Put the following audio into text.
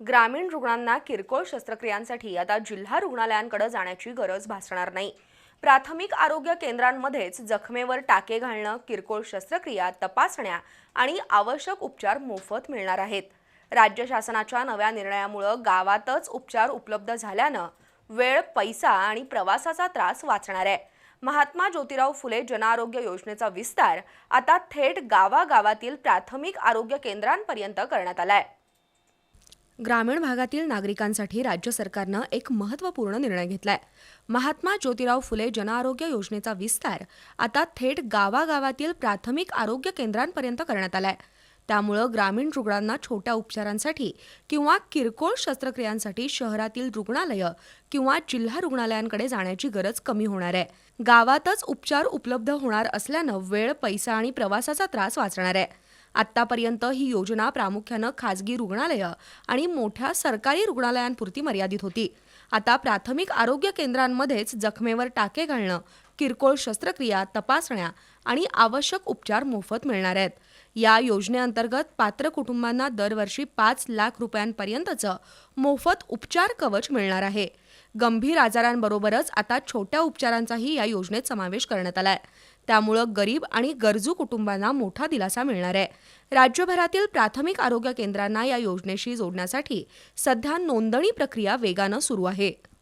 ग्रामीण रुग्णांना किरकोळ शस्त्रक्रियांसाठी आता जिल्हा रुग्णालयांकडे जाण्याची गरज भासणार नाही. प्राथमिक आरोग्य केंद्रांमध्येच जखमेवर टाके घालणं किरकोळ शस्त्रक्रिया तपासण्या आणि आवश्यक उपचार मोफत मिळणार आहेत. राज्य शासनाच्या नव्या निर्णयामुळं गावातच उपचार उपलब्ध झाल्यानं वेळ पैसा आणि प्रवासाचा त्रास वाचणार आहे. महात्मा ज्योतिराव फुले जनआरोग्य योजनेचा विस्तार आता थेट गावागावातील प्राथमिक आरोग्य केंद्रांपर्यंत करण्यात आला आहे ग्रामीण भागातील नागरिकांसाठी राज्य सरकारनं एक महत्त्वपूर्ण निर्णय घेतलाय. महात्मा ज्योतिराव फुले जनआरोग्य योजनेचा विस्तार आता थेट गावागावातील प्राथमिक आरोग्य केंद्रांपर्यंत करण्यात आलाय. त्यामुळं ग्रामीण रुग्णांना छोट्या उपचारांसाठी किंवा किरकोळ शस्त्रक्रियांसाठी शहरातील रुग्णालयं किंवा जिल्हा रुग्णालयांकडे जाण्याची गरज कमी होणार आहे. गावातच उपचार उपलब्ध होणार असल्यानं वेळ पैसा आणि प्रवासाचा त्रास वाचणार आहे. आत्तापर्यंत ही योजना प्रामुख्यानं खाजगी रुग्णालयं आणि मोठ्या सरकारी रुग्णालयांपुरती मर्यादित होती. आता प्राथमिक आरोग्य केंद्रांमध्येच जखमेवर टाके घालणं किरकोळ शस्त्रक्रिया तपासण्या आणि आवश्यक उपचार मोफत मिळणार आहेत. या योजनेअंतर्गत पात्र कुटुंबांना दरवर्षी पाच लाख रुपयांपर्यंतचं मोफत उपचार कवच मिळणार आहे. गंभीर आजारांबरोबरच आता छोट्या उपचारांचाही या योजनेत समावेश करण्यात आलाय. त्यामुळं गरीब आणि गरजू कुटुंबांना मोठा दिलासा मिळणार आहे. राज्यभरातील प्राथमिक आरोग्य केंद्रांना या योजनेशी जोडण्यासाठी सध्या नोंदणी प्रक्रिया वेगानं सुरू आहे.